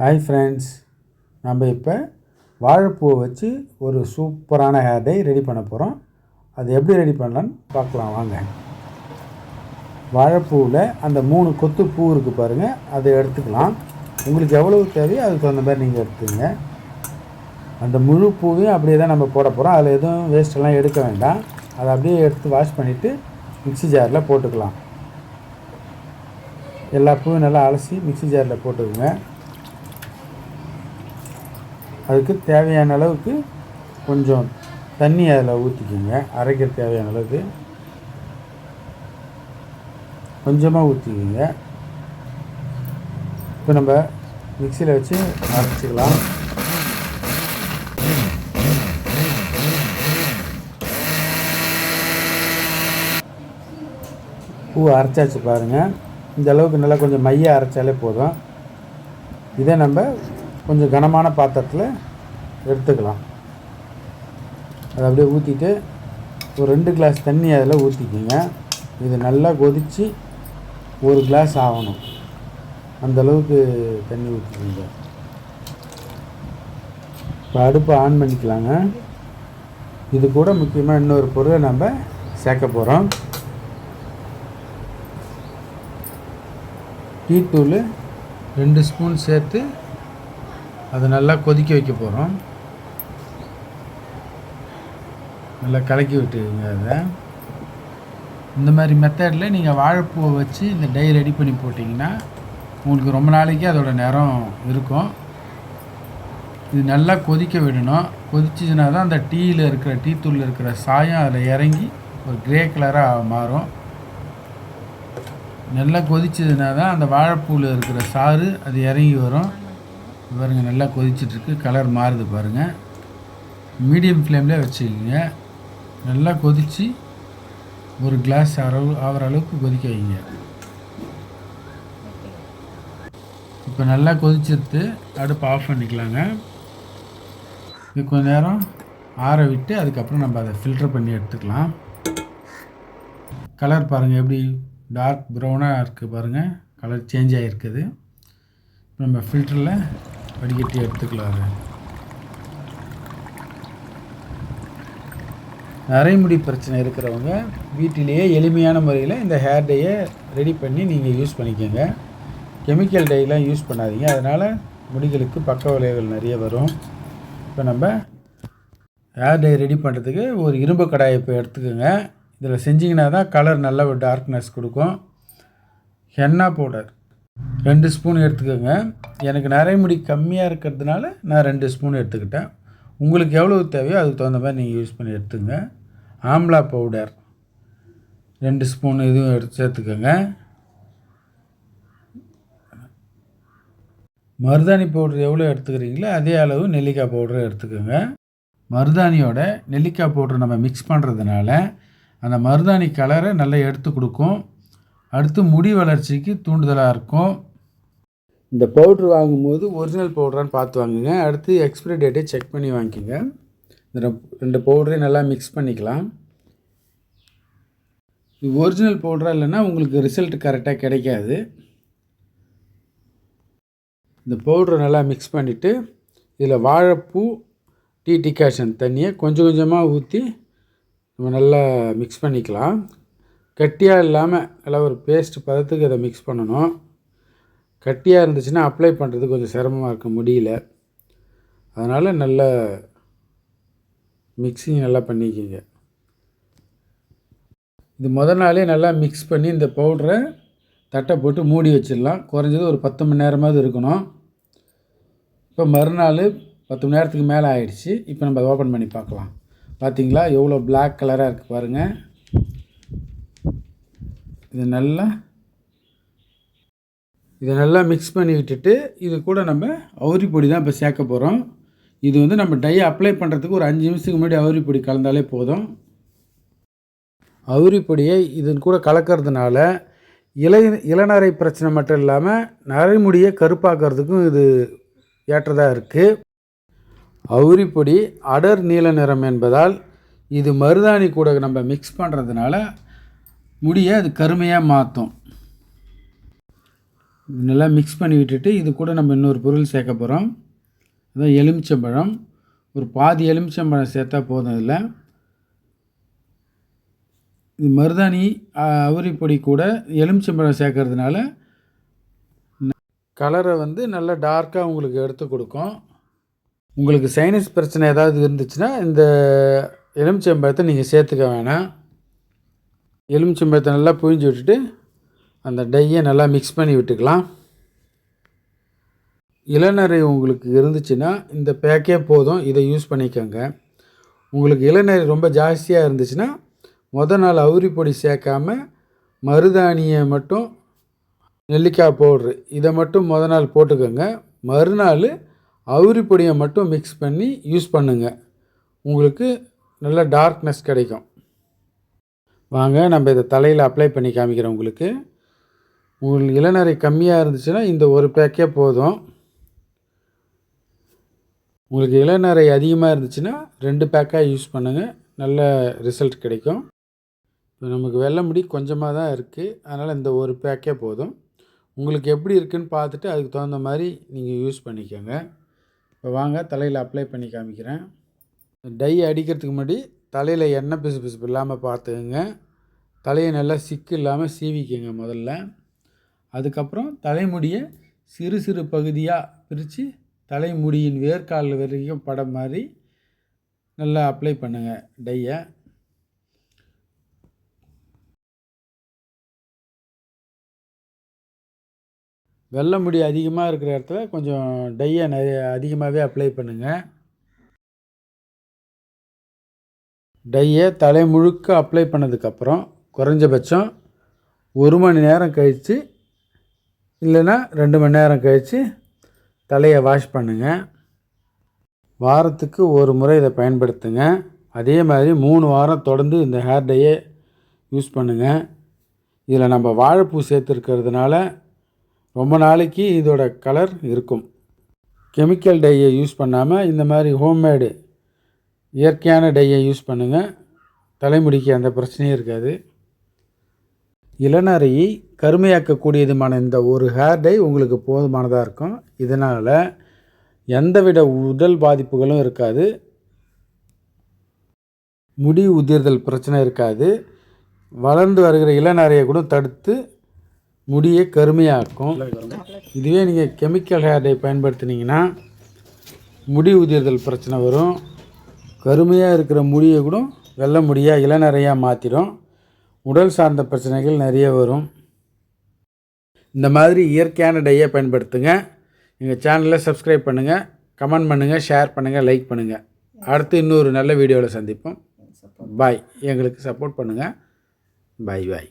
Hi friends நம்ம இப்போ வாழைப்பூவை வச்சு ஒரு சூப்பரான ஹேர் டை ரெடி பண்ண போகிறோம் அது எப்படி ரெடி பண்ணலான்னு பார்க்கலாம் வாங்க. வாழைப்பூவில் அந்த மூணு கொத்து பூ இருக்குது பாருங்கள் அதை எடுத்துக்கலாம். உங்களுக்கு எவ்வளவு தேவையோ அதுக்கு தகுந்த மாதிரி நீங்கள் எடுத்துங்க. அந்த முழு பூவையும் அப்படியே தான் நம்ம போட போகிறோம் அதில் எதுவும் வேஸ்ட்டெல்லாம் எடுக்க வேண்டாம். அதை அப்படியே எடுத்து வாஷ் பண்ணிவிட்டு மிக்ஸி ஜாரில் போட்டுக்கலாம். எல்லா பூவும் நல்லா அலசி மிக்சி ஜாரில் போட்டுக்கோங்க. அதுக்கு தேவையான அளவுக்கு கொஞ்சம் தண்ணி அதில் ஊற்றிக்கோங்க அரைக்க தேவையான அளவுக்கு. கொஞ்சமாக ஊற்றிக்கோங்க இப்போ நம்ம மிக்சியில் வச்சு அரைச்சிக்கலாம். பூ அரைச்சாச்சு பாருங்கள் இந்த அளவுக்கு நல்லா கொஞ்சம் மைய அரைச்சாலே போதும். இதை நம்ம கொஞ்சம் கனமான பாத்திரத்தில் எடுத்துக்கலாம். அதை அப்படியே ஊற்றிட்டு ஒரு ரெண்டு கிளாஸ் தண்ணி அதில் ஊற்றிக்கிங்க இது நல்லா கொதித்து ஒரு கிளாஸ் ஆகணும். அந்த அளவுக்கு தண்ணி ஊற்றிக்கிங்க இப்போ அடுப்பை ஆன் பண்ணிக்கலாங்க. இது கூட முக்கியமாக இன்னொரு பொருளை நம்ம சேர்க்க போகிறோம் டீ தூள் ரெண்டு ஸ்பூன் சேர்த்து அதை நல்லா கொதிக்க வைக்க போகிறோம் நல்லா கலக்கி விட்டுருங்க அதை. இந்த மாதிரி மெத்தடில் நீங்கள் வாழைப்பூவை வச்சு இந்த டை ரெடி பண்ணி போட்டிங்கன்னா உங்களுக்கு ரொம்ப நாளைக்கு அதோட நேரம் இருக்கும். இது நல்லா கொதிக்க விடணும். கொதிச்சுதுனா தான் அந்த டீயில் இருக்கிற டீ தூளில் இருக்கிற சாயம் அதில் இறங்கி ஒரு கிரே கலராக மாறும். நல்லா கொதிச்சதுனா தான் அந்த வாழைப்பூவில் இருக்கிற சாறு அது இறங்கி வரும். பாருங்கள் நல்லா கொதிச்சிட்ருக்கு. கலர் மாறுது பாருங்கள் மீடியம் ஃப்ளேமில் வச்சுக்கோங்க. நல்லா கொதித்து ஒரு கிளாஸ் அளவு ஆகிற அளவுக்கு கொதிக்க வைங்க. இப்போ நல்லா கொதிச்சிருத்து அடுப்பு ஆஃப் பண்ணிக்கலாங்க. இது கொஞ்ச நேரம் ஆற விட்டு அதுக்கப்புறம் நம்ம அதை ஃபில்டர் பண்ணி எடுத்துக்கலாம். கலர் பாருங்கள் எப்படி டார்க் ப்ரௌனாக இருக்குது பாருங்கள் கலர் சேஞ்ச் ஆகிருக்குது நம்ம ஃபில்டரில் வடிகட்டி எடுத்துக்கலாம் நரைமுடி பிரச்சனை இருக்கிறவங்க வீட்டிலேயே எளிமையான முறையில் இந்த ஹேர் டையை ரெடி பண்ணி நீங்கள் யூஸ் பண்ணிக்கோங்க. கெமிக்கல் டைலாம் யூஸ் பண்ணாதீங்க. அதனால் முடிகளுக்கு பக்க விளைவுகள் நிறைய வரும். இப்போ நம்ம ஹேர் டை ரெடி பண்ணுறதுக்கு ஒரு இரும்பு கடாயை இப்போ எடுத்துக்கோங்க. இதில் செஞ்சிங்கன்னா தான் கலர் நல்ல ஒரு டார்க்னஸ் கொடுக்கும். ஹென்னா பவுடர் ரெண்டு ஸ்பூன் எடுத்துக்கோங்க. எனக்கு நரைமுடி கம்மியாக இருக்கிறதுனால நான் ரெண்டு ஸ்பூன் எடுத்துக்கிட்டேன். உங்களுக்கு எவ்வளோ தேவையோ அதுக்கு தகுந்த மாதிரி நீங்கள் யூஸ் பண்ணி எடுத்துங்க. ஆம்லா பவுடர் ரெண்டு ஸ்பூன் இதுவும் எடுத்து சேர்த்துக்கோங்க. மருதாணி பவுடர் எவ்வளோ எடுத்துக்கிறீங்களோ அதே அளவு நெல்லிக்காய் பவுடரை எடுத்துக்கோங்க. மருதாணியோட நெல்லிக்காய் பவுடர் நம்ம மிக்ஸ் பண்ணுறதுனால அந்த மருதாணி கலரை நல்லா எடுத்து கொடுக்கும். அடுத்து முடி வளர்ச்சிக்கு தூண்டுதலாக இருக்கும். இந்த பவுட்ரு வாங்கும்போது ஒரிஜினல் பவுடரான்னு பார்த்து வாங்குங்க. அடுத்து எக்ஸ்பிரி டேட்டை செக் பண்ணி வாங்கிக்கோங்க. இந்த ரெண்டு பவுடரையும் நல்லா மிக்ஸ் பண்ணிக்கலாம். இது ஒரிஜினல் பவுடராக இல்லைன்னா உங்களுக்கு ரிசல்ட் கரெக்டாக கிடைக்காது. இந்த பவுட்ரை நல்லா மிக்ஸ் பண்ணிவிட்டு இதில் வாழைப்பூ டீ டிகாஷன் தண்ணியை கொஞ்சம் கொஞ்சமாக ஊற்றி நம்ம நல்லா மிக்ஸ் பண்ணிக்கலாம். கட்டியாக இல்லாமல் நல்லா ஒரு பேஸ்ட் பதத்துக்கு அதை மிக்ஸ் பண்ணணும். கட்டியாக இருந்துச்சுன்னா அப்ளை பண்ணுறது கொஞ்சம் சிரமமாக இருக்க முடியல. அதனால் நல்ல மிக்ஸிங் நல்லா பண்ணிக்கிங்க. இது முத நாளே நல்லா மிக்ஸ் பண்ணி இந்த பவுட்ரை தட்டை போட்டு மூடி வச்சிடலாம். குறைஞ்சது ஒரு பத்து மணி நேரமாவது இருக்கணும். இப்போ மறுநாள் பத்து மணி நேரத்துக்கு மேலே ஆயிடுச்சு. இப்போ நம்ம அதை ஓப்பன் பண்ணி பார்க்கலாம். பார்த்தீங்களா? எவ்வளோ பிளாக் கலராக இருக்குது பாருங்கள் இது நல்லா இதை நல்லா மிக்ஸ் பண்ணி விட்டுட்டு இது கூட நம்ம அவுரி பொடி தான் இப்போ சேர்க்க போகிறோம் இது வந்து நம்ம டையை அப்ளை பண்ணுறதுக்கு ஒரு அஞ்சு நிமிஷத்துக்கு முன்னாடி அவுரி பொடி கலந்தாலே போதும். அவுரி பொடியை இதன் கூட கலக்கிறதுனால இலை இளநரை பிரச்சனை மட்டும் இல்லாமல் நரைமுடியை கருப்பாக்கிறதுக்கும் இது ஏற்றதாக இருக்குது அவுரி பொடி அடர் நீல நிறம் என்பதால் இது மருதாணி கூட நம்ம மிக்ஸ் பண்ணுறதுனால முடியை அது கருமையாக மாற்றும் நல்லா மிக்ஸ் பண்ணி விட்டுட்டு இது கூட நம்ம இன்னொரு பொருள் சேர்க்க போகிறோம் அதான் எலுமிச்சம்பழம். ஒரு பாதி எலுமிச்சம்பழம் சேர்த்தா போதும் இதில். இது மருதாணி அவுரி பொடி கூட எலுமிச்சம்பழம் சேர்க்கறதுனால கலரை வந்து நல்லா டார்க்காக உங்களுக்கு எடுத்து கொடுக்கும். உங்களுக்கு சைனஸ் பிரச்சனை ஏதாவது இருந்துச்சுன்னா இந்த எலுமிச்சம்பழத்தை நீங்கள் சேர்த்துக்க வேணாம். எலுமிச்சம்பழத்தை நல்லா புழிஞ்சு விட்டுட்டு அந்த டையை நல்லா மிக்ஸ் பண்ணி விட்டுக்கலாம். இளநரை உங்களுக்கு இருந்துச்சுன்னா இந்த பேக்கே போதும் இதை யூஸ் பண்ணிக்கோங்க. உங்களுக்கு இளநரை ரொம்ப ஜாஸ்தியாக இருந்துச்சுன்னா மொதல் நாள் அவுரி பொடி சேர்க்காம மருதாணியை மட்டும் நெல்லிக்காய் பவுட்ரு இதை மட்டும் மொதல் நாள் போட்டுக்கோங்க. மறுநாள் அவுரி பொடியை மட்டும் மிக்ஸ் பண்ணி யூஸ் பண்ணுங்கள் உங்களுக்கு நல்ல டார்க்னஸ் கிடைக்கும். வாங்க நம்ம இதை தலையில் அப்ளை பண்ணி காமிக்கிறோம் உங்களுக்கு. உங்களுக்கு இளநரை கம்மியாக இருந்துச்சுன்னா இந்த ஒரு பேக்கே போதும். உங்களுக்கு இளநரை அதிகமாக இருந்துச்சுன்னா ரெண்டு பேக்காக யூஸ் பண்ணுங்கள் நல்ல ரிசல்ட் கிடைக்கும். இப்போ நமக்கு வெள்ளை முடி கொஞ்சமாக தான் இருக்குது அதனால் இந்த ஒரு பேக்கே போதும். உங்களுக்கு எப்படி இருக்குதுன்னு பார்த்துட்டு அதுக்கு தகுந்த மாதிரி நீங்கள் யூஸ் பண்ணிக்கோங்க. இப்போ வாங்க தலையில் அப்ளை பண்ணி காமிக்கிறேன். டை அடிக்கிறதுக்கு முன்னாடி தலையில் எண்ணெய் பிசு பிசுப்பு இல்லாமல் பார்த்துக்கோங்க. தலையை நல்லா சிக்கு இல்லாமல் சீவிக்கங்க முதல்ல. அதுக்கப்புறம் தலைமுடியை சிறு சிறு பகுதியாக பிரித்து தலைமுடியின் வேர்க்கால் வரைக்கும் படம் மாதிரி நல்லா அப்ளை பண்ணுங்கள் டையை. வெள்ளை முடி அதிகமாக இருக்கிற இடத்துல கொஞ்சம் டையை நிறைய அதிகமாகவே அப்ளை பண்ணுங்கள் டையை தலை முழுக்க அப்ளை பண்ணதுக்கப்புறம் குறைஞ்சபட்சம் ஒரு மணி நேரம் கழித்து இல்லைன்னா ரெண்டு மணி நேரம் கழித்து தலையை வாஷ் பண்ணுங்கள் வாரத்துக்கு ஒரு முறை இதை பயன்படுத்துங்க. அதே மாதிரி மூணு வாரம் தொடர்ந்து இந்த ஹேர் டையை யூஸ் பண்ணுங்கள் இதில் நம்ம வாழைப்பூ சேர்த்துருக்கிறதுனால ரொம்ப நாளைக்கு இதோட கலர் இருக்கும். கெமிக்கல் டையை யூஸ் பண்ணாமல் இந்த மாதிரி ஹோம்மேடு இயற்கையான டையை யூஸ் பண்ணுங்கள் தலைமுடிக்கு அந்த பிரச்சனையும் இருக்காது. இளநரையை கருமையாக்கக்கூடியதுமான இந்த ஒரு ஹேர் டை உங்களுக்கு போதுமானதாக இருக்கும். இதனால் எந்தவித உடல் பாதிப்புகளும் இருக்காது. முடி உதிர்தல் பிரச்சனை இருக்காது. வளர்ந்து வருகிற இளநரையை கூட தடுத்து முடியை கருமையாக்கும். இதுவே நீங்கள் கெமிக்கல் ஹேர் டை பயன்படுத்தினீங்கன்னா முடி உதிர்தல் பிரச்சனை வரும். கருமையாக இருக்கிற முடியை கூட வெள்ளை முடியாக இளநரையாக மாற்றிடும் உடல் சார்ந்த பிரச்சனைகள் நிறைய வரும். இந்த மாதிரி இயற்கையான டையை பயன்படுத்துங்க. எங்கள் சேனலை சப்ஸ்கிரைப் பண்ணுங்கள் கமெண்ட் பண்ணுங்கள் ஷேர் பண்ணுங்கள் லைக் பண்ணுங்கள் அடுத்து இன்னொரு நல்ல வீடியோவில் சந்திப்போம். பாய் எங்களுக்கு சப்போர்ட் பண்ணுங்கள் பாய் பாய்